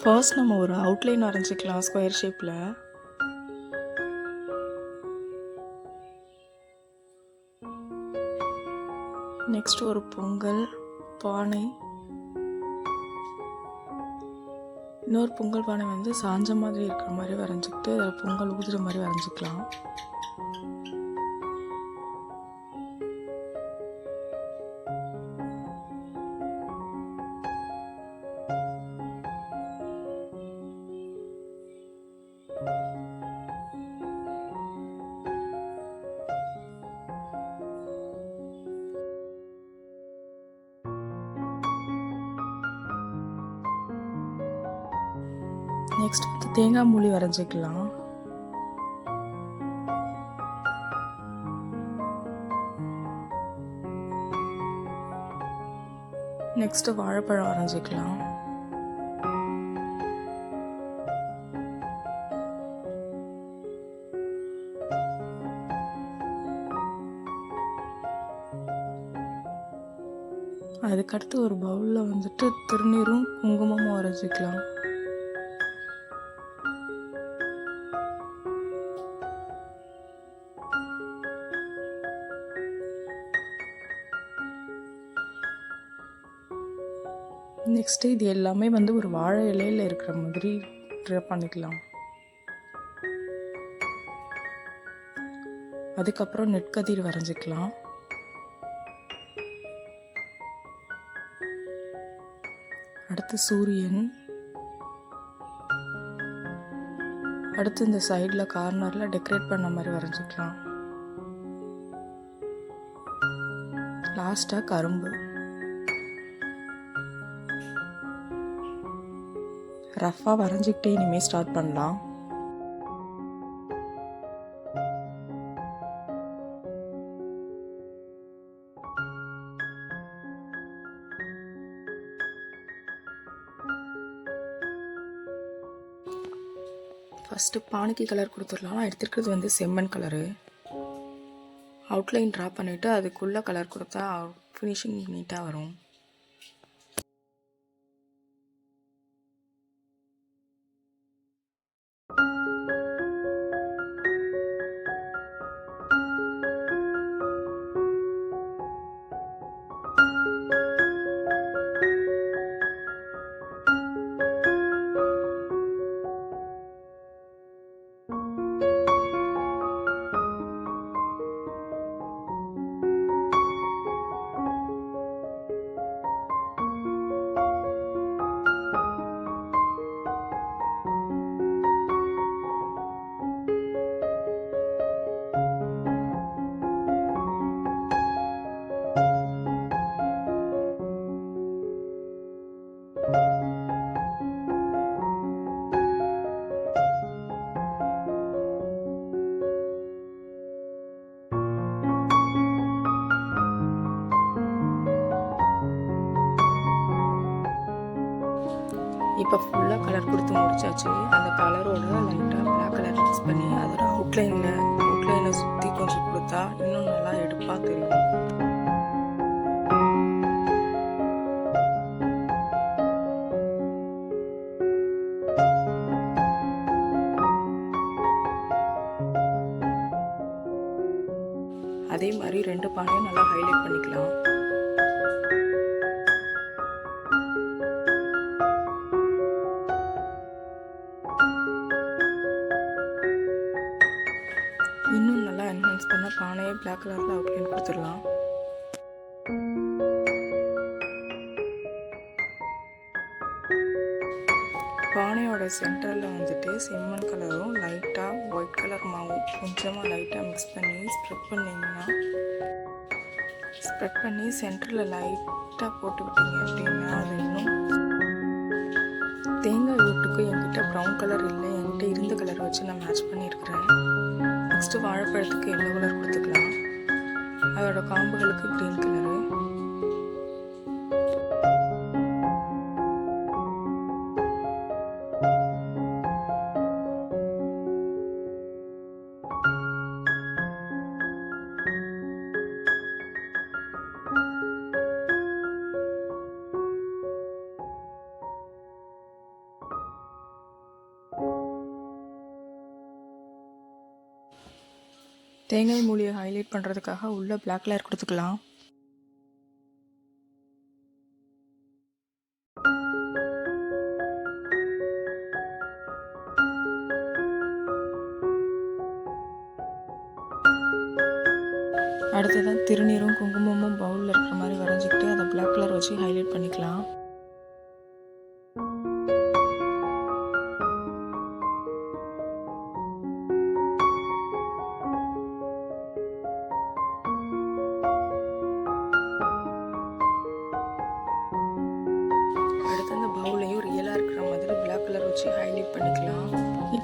First நம்ம ஒரு outline வரைஞ்சிக்கலாம் ஸ்கொயர் ஷேப்பில் நெக்ஸ்ட் ஒரு பொங்கல் பானை. இன்னொரு பொங்கல் பானை வந்து சாஞ்ச மாதிரி இருக்கிற மாதிரி வரைஞ்சிக்கிட்டு அதில் பொங்கல் ஊதுகிற மாதிரி வரைஞ்சிக்கலாம். தேங்காய் மூலி வரைஞ்சிக்கலாம். நெக்ஸ்ட் வாழைப்பழம் வரைஞ்சிக்கலாம். அதுக்கடுத்து ஒரு பவுலில் வந்துட்டு திருநீரும் குங்குமமும் வரைஞ்சிக்கலாம். நெக்ஸ்ட்டு இது எல்லாமே வந்து ஒரு வாழை இலையில் இருக்கிற மாதிரி ட்ரா பண்ணிக்கலாம். அதுக்கப்புறம் நெற்கதிர் வரைஞ்சிக்கலாம். அடுத்து சூரியன். அடுத்து இந்த சைடில் கார்னரில் டெக்கரேட் பண்ண மாதிரி வரைஞ்சிக்கலாம். லாஸ்ட்டாக கரும்பு. ரஃப்பாக வரைஞ்சிக்கிட்டே இனிமேல் ஸ்டார்ட் பண்ணலாம். ஃபஸ்ட்டு பானைக்கு கலர் கொடுத்துடலாம். நான் எடுத்துருக்கிறது வந்து செம்மண் கலரு அவுட்லைன் ட்ரா பண்ணிவிட்டு அதுக்குள்ளே கலர் கொடுத்தா ஃபினிஷிங் நீட்டாக வரும். இப்போ ஃபுல்லாக கலர் கொடுத்து முடிச்சாச்சு. அந்த கலரோட லைட்டாக பிளாக் கலர் மிக்ஸ் பண்ணி அதோட அவுட்லைனில் அவுட்லைனை சுற்றி கொஞ்சம் கொடுத்தா இன்னும் நல்லா எடுப்பாக தெரியும். அதே மாதிரி ரெண்டு பானையும் நல்லா ஹைலைட் பண்ணிக்கலாம். அப்படின்னு கொடுத்துடலாம். பானையோட சென்டரில் வந்துட்டு செம்மண் கலரும் லைட்டாக ஒயிட் கலர் மாவும் கொஞ்சமாக லைட்டாக மிக்ஸ் பண்ணி ஸ்ப்ரெட் பண்ணிங்கன்னா ஸ்ப்ரெட் பண்ணி சென்டரில் லைட்டாக போட்டு விட்டீங்க அப்படின்னா அது இன்னும் தேங்காய் வீட்டுக்கு என்கிட்ட ப்ரௌன் கலர் இல்லை என்கிட்ட இருந்த கலர் வச்சு நான் மேட்ச் பண்ணியிருக்கிறேன். நெக்ஸ்ட்டு வாழைப்பழத்துக்கு எல்லோ கலர் கொடுத்துக்கலாம். அதோட காம்புகளுக்கு க்ரீன் கலரு தேங்காய் மூலியை ஹைலைட் பண்ணுறதுக்காக உள்ளே பிளாக் கலர் கொடுத்துக்கலாம்.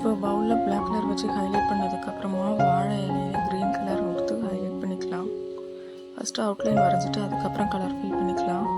இப்போ பவுலில் பிளாக் கலர் வச்சு ஹைலைட் பண்ணதுக்கப்புறமா வாழை இலையில க்ரீன் கலர் கொடுத்து ஹைலைட் பண்ணிக்கலாம். ஃபஸ்ட்டு அவுட்லைன் வரைஞ்சிட்டு அதுக்கப்புறம் கலர் ஃபில் பண்ணிக்கலாம்.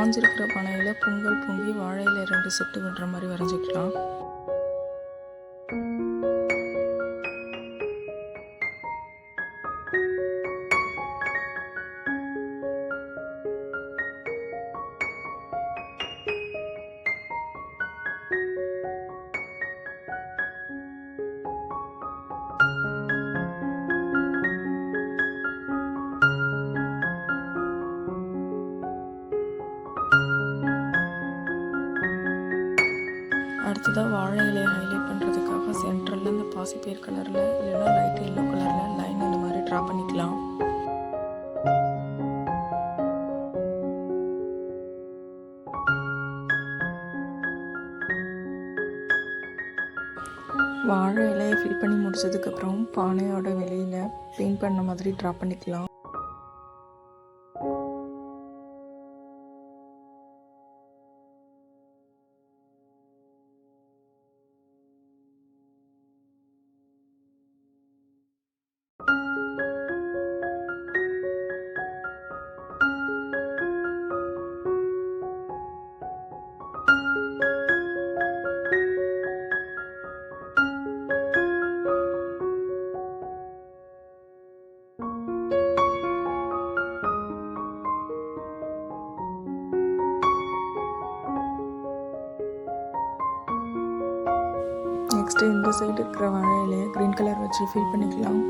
காஞ்சிருக்கிற பனையில் பொங்கல் பொங்கி வாழையில ரெண்டு செட்டு விடுற மாதிரி வரைஞ்சிக்கலாம். சென்டரில் இந்த கலரில் இல்லைன்னா லைட் எல்லோ கலரில் லைன் இந்த மாதிரி ட்ரா பண்ணிக்கலாம். வாழை இலையை ஃபில் பண்ணி முடிச்சதுக்கப்புறம் பானையோட வெளியில் பெயிண்ட் பண்ண மாதிரி ட்ரா பண்ணிக்கலாம். இருக்கிற வாழை இலையை க்ரீன் கலர் வச்சு ஃபில் பண்ணிக்கலாம்.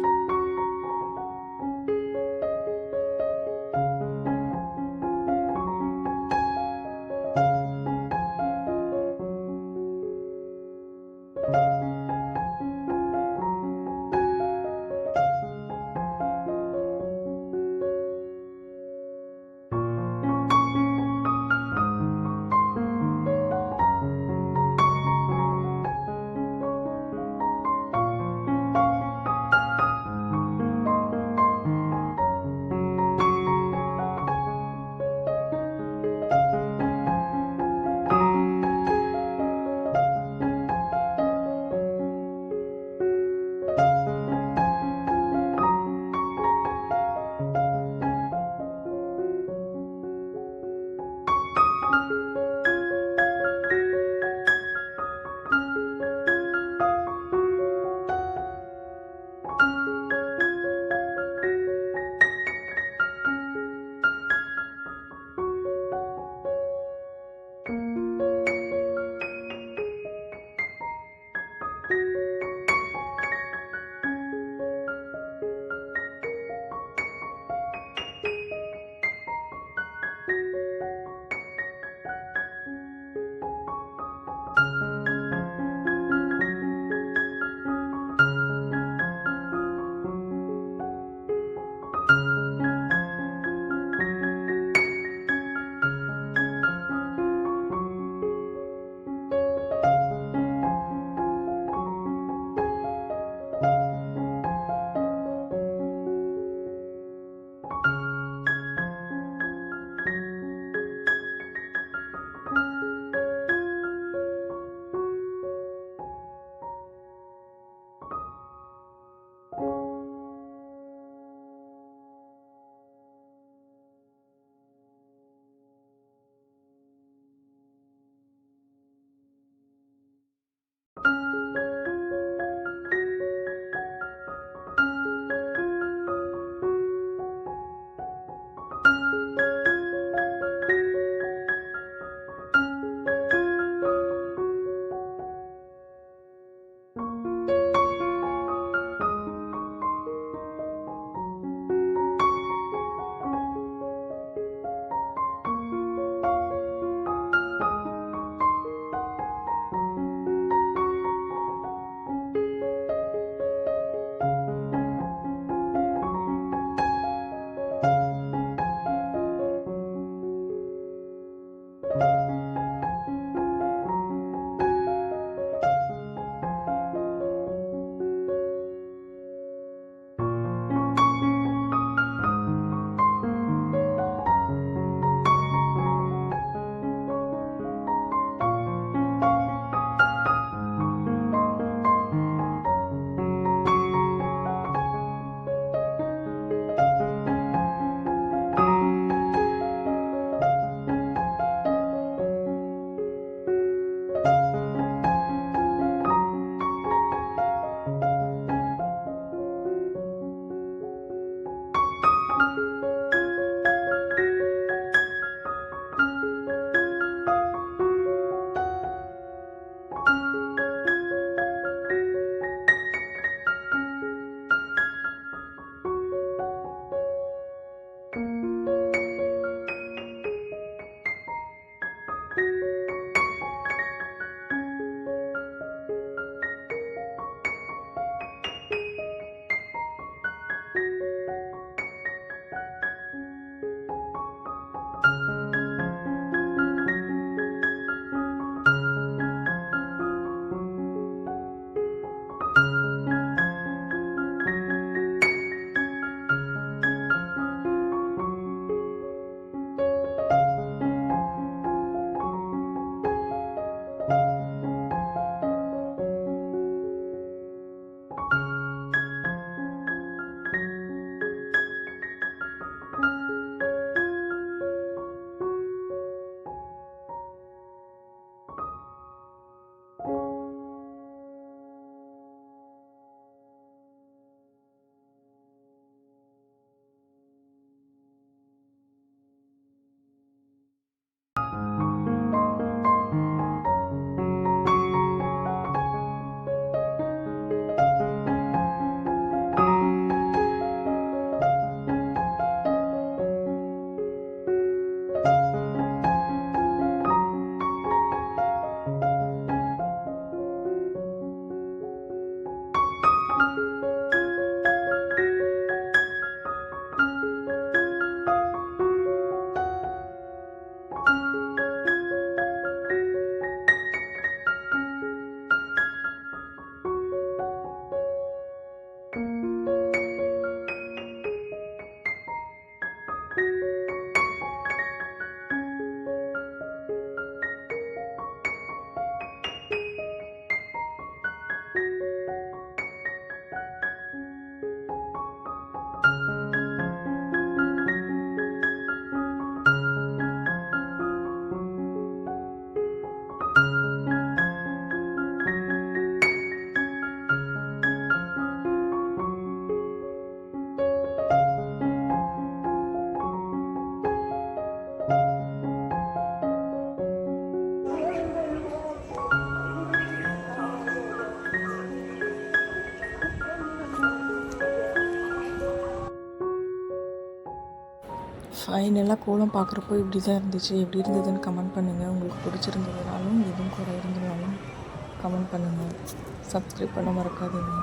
ஃபைனலாக கோலம் பார்க்குறப்போ இப்படி தான் இருந்துச்சு. எப்படி இருந்ததுன்னு கமெண்ட் பண்ணுங்கள் உங்களுக்கு பிடிச்சிருந்ததுனாலும் எதுவும் குறை இருந்ததுனாலும் கமெண்ட் பண்ணுங்கள் சப்ஸ்கிரைப் பண்ண மறக்காதீங்க.